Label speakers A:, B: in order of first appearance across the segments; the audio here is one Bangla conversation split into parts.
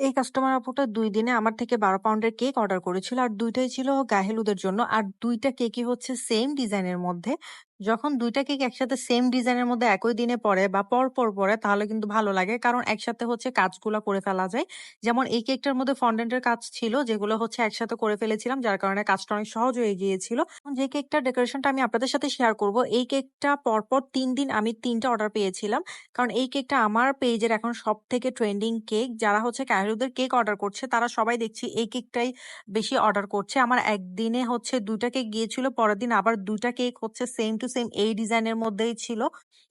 A: এই কাস্টমার আপুটা দুই দিনে আমার থেকে ১২ পাউন্ডের কেক অর্ডার করেছিল। আর দুইটাই ছিল গাহেলুদের জন্য। আর দুইটা কেকই হচ্ছে সেম ডিজাইনের মধ্যে। যখন দুইটা কেক একসাথে সেম ডিজাইনের মধ্যে একই দিনে পড়ে বা পর, পর পড়ে তাহলে কিন্তু ভালো লাগে। কারণ একসাথে হচ্ছে কাজগুলো করে ফেলা যায়। যেমন এই কেকটার মধ্যে ফন্ডেন্টের কাজ ছিল যেগুলো হচ্ছে একসাথে করে ফেলেছিলাম যার কারণে কাজটা অনেক সহজ হয়ে গিয়েছিল। যে কেকটার ডেকোরেশনটা আমি আপনাদের সাথে শেয়ার করব এই কেকটা পরপর তিন দিন আমি তিনটা অর্ডার পেয়েছিলাম। কারণ এই কেকটা আমার পেজের এখন সব থেকে ট্রেন্ডিং কেক। যারা হচ্ছে কায়রোদের কেক অর্ডার করছে তারা সবাই দেখছি এই কেকটাই বেশি অর্ডার করছে। আমার একদিনে হচ্ছে ২ টা কেক গিয়েছিল। পরের দিন আবার ২ টা কেক হচ্ছে সেম টু সেম এই ডিজাইনের মধ্যেই ছিল।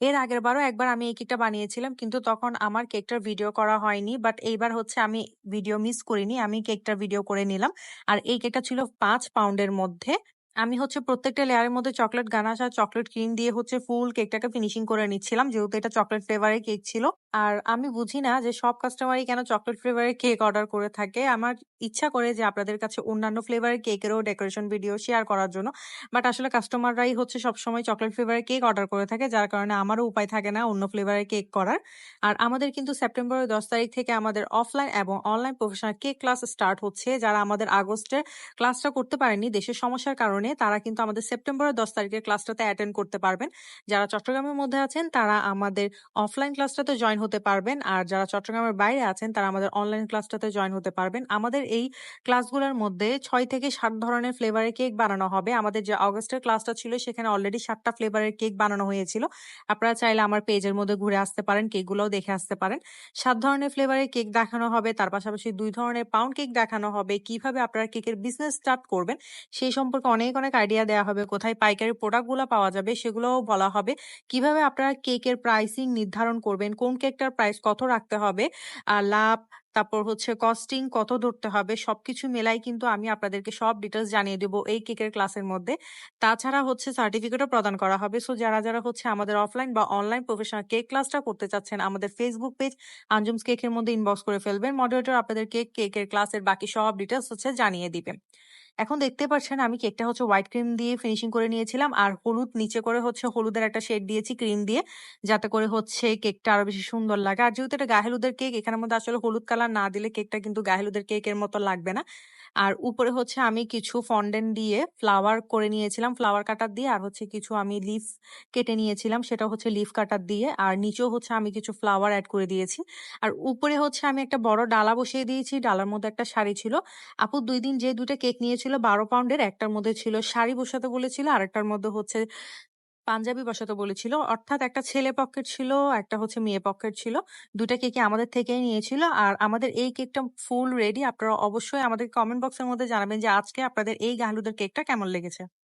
A: এর আগের বারও একবার আমি এই কেকটা বানিয়েছিলাম। কিন্তু তখন আমার কেকটার ভিডিও করা হয়নি। বাট এইবার হচ্ছে আমি ভিডিও মিস করিনি। আমি কেকটার ভিডিও করে নিলাম। আর এই কেকটা ছিল পাঁচ পাউন্ডের মধ্যে। আমি হচ্ছে প্রত্যেকটা লেয়ারের মধ্যে চকলেট গানাশ আর চকলেট ক্রিম দিয়ে হচ্ছে ফুল কেকটাকে ফিনিশিং করে নিচ্ছিলাম। যেহেতু এটা চকলেট ফ্লেভারের কেক ছিল। আর আমি বুঝি না যে সব কাস্টমারই কেন চকলেট ফ্লেভারের কেক অর্ডার করে থাকে। আমার ইচ্ছা করে যে আপনাদের কাছে অন্যান্য ফ্লেভারের কেকেরও ডেকোরেশন ভিডিও শেয়ার করার জন্য। বাট আসলে কাস্টমাররাই হচ্ছে সবসময় চকলেট ফ্লেভারের কেক অর্ডার করে থাকে। যার কারণে আমারও উপায় থাকে না অন্য ফ্লেভারের কেক করার। আর আমাদের কিন্তু সেপ্টেম্বরের ১০ তারিখ থেকে আমাদের অফলাইন এবং online professional cake class start হচ্ছে। যারা আমাদের আগস্টের ক্লাসটা করতে পারেনি দেশের সমস্যার কারণে তারা কিন্তু আমাদের সেপ্টেম্বরের 10 তারিখের ক্লাসটাতে অ্যাটেন্ড করতে পারবেন। যারা চট্টগ্রামের মধ্যে আছেন, তারা আমাদের অফলাইন ক্লাসটাতে জয়েন হতে পারবেন। আর যারা চট্টগ্রামের বাইরে আছেন তারা আমাদের অনলাইন ক্লাসটাতে জয়েন হতে পারবেন। আমাদের এই ক্লাসগুলোর মধ্যে ছয় থেকে সাত ধরনের ফ্লেভারের কেক বানানো হবে। আমাদের যে অগস্টের ক্লাসটা ছিল সেখানে অলরেডি সাতটা ফ্লেভারের কেক বানানো হয়েছিল। আপনারা চাইলে আমার পেজের মধ্যে ঘুরে আসতে পারেন, কেকগুলোও দেখে আসতে পারেন। সাত ধরনের ফ্লেভারের কেক দেখানো হবে। তার পাশাপাশি দুই ধরনের পাউন্ড কেক দেখানো হবে। কীভাবে আপনারা কেকের বিজনেস স্টার্ট করবেন সেই সম্পর্কে অনেক, অনেক আইডিয়া দেওয়া হবে। কোথায় পাইকারি প্রোডাক্টগুলো পাওয়া যাবে সেগুলোও বলা হবে। কীভাবে আপনারা কেকের প্রাইসিং নির্ধারণ করবেন, কোন কেকটার প্রাইস কত রাখতে হবে, আ লাভ, তারপর হচ্ছে কস্টিং কত ধরতে হবে সবকিছু মেলাই কিন্তু আমি আপনাদেরকে সব ডিটেলস জানিয়ে দেব এই কেকের ক্লাসের মধ্যে। তাছাড়া হচ্ছে সার্টিফিকেটও প্রদান করা হবে। সো যারা, যারা হচ্ছে আমাদের অফলাইন বা অনলাইন প্রফেশনাল কেক ক্লাসটা করতে চাচ্ছেন আমাদের ফেসবুক পেজ আঞ্জুমস কেকের মধ্যে ইনবক্স করে ফেলবেন। মডারেটর আপনাদেরকে কেকের ক্লাসের বাকি সব ডিটেলস হচ্ছে জানিয়ে দিবে। এখন দেখতে পাচ্ছেন আমি কেকটা হচ্ছে হোয়াইট ক্রিম দিয়ে ফিনিশিং করে নিয়েছিলাম। আর হলুদ নিচে করে হচ্ছে হলুদের একটা শেড দিয়েছি ক্রিম দিয়ে। যাতে করে হচ্ছে কেকটা আরও বেশি সুন্দর লাগে। আর যেহেতু এটা গায়ে হলুদের কেক এখানের মধ্যে আসলে হলুদ কালার না দিলে কেকটা কিন্তু গায়ে হলুদের কেকের মতো লাগবে না। আর উপরে হচ্ছে আমি কিছু ফন্ডেন দিয়ে ফ্লাওয়ার করে নিয়েছিলাম ফ্লাওয়ার কাটার দিয়ে। আর হচ্ছে কিছু আমি লিফ কেটে নিয়েছিলাম সেটা হচ্ছে লিফ কাটার দিয়ে। আর নিচেও হচ্ছে আমি কিছু ফ্লাওয়ার অ্যাড করে দিয়েছি। আর উপরে হচ্ছে আমি একটা বড় ডালা বসিয়ে দিয়েছি। ডালার মধ্যে একটা শাড়ি ছিল। আপু দুই দিন যে ২ টা কেক নিয়েছিল ১২ পাউন্ডের একটার মধ্যে ছিল শাড়ি বসাতে বলেছিল। আরেকটার মধ্যে হচ্ছে পাঞ্জাবি বসাতে বলেছিল। অর্থাৎ একটা ছেলে পকেট ছিল, একটা হচ্ছে মেয়ে পকেট ছিল। ২ টা কেকই আমাদের থেকেই নিয়েছিল। আর আমাদের এই কেকটা ফুল রেডি। আপনারা অবশ্যই আমাদের কমেন্ট বক্সের মধ্যে জানাবেন যে আজকে আপনাদের এই গাহলুদের কেকটা কেমন লেগেছে।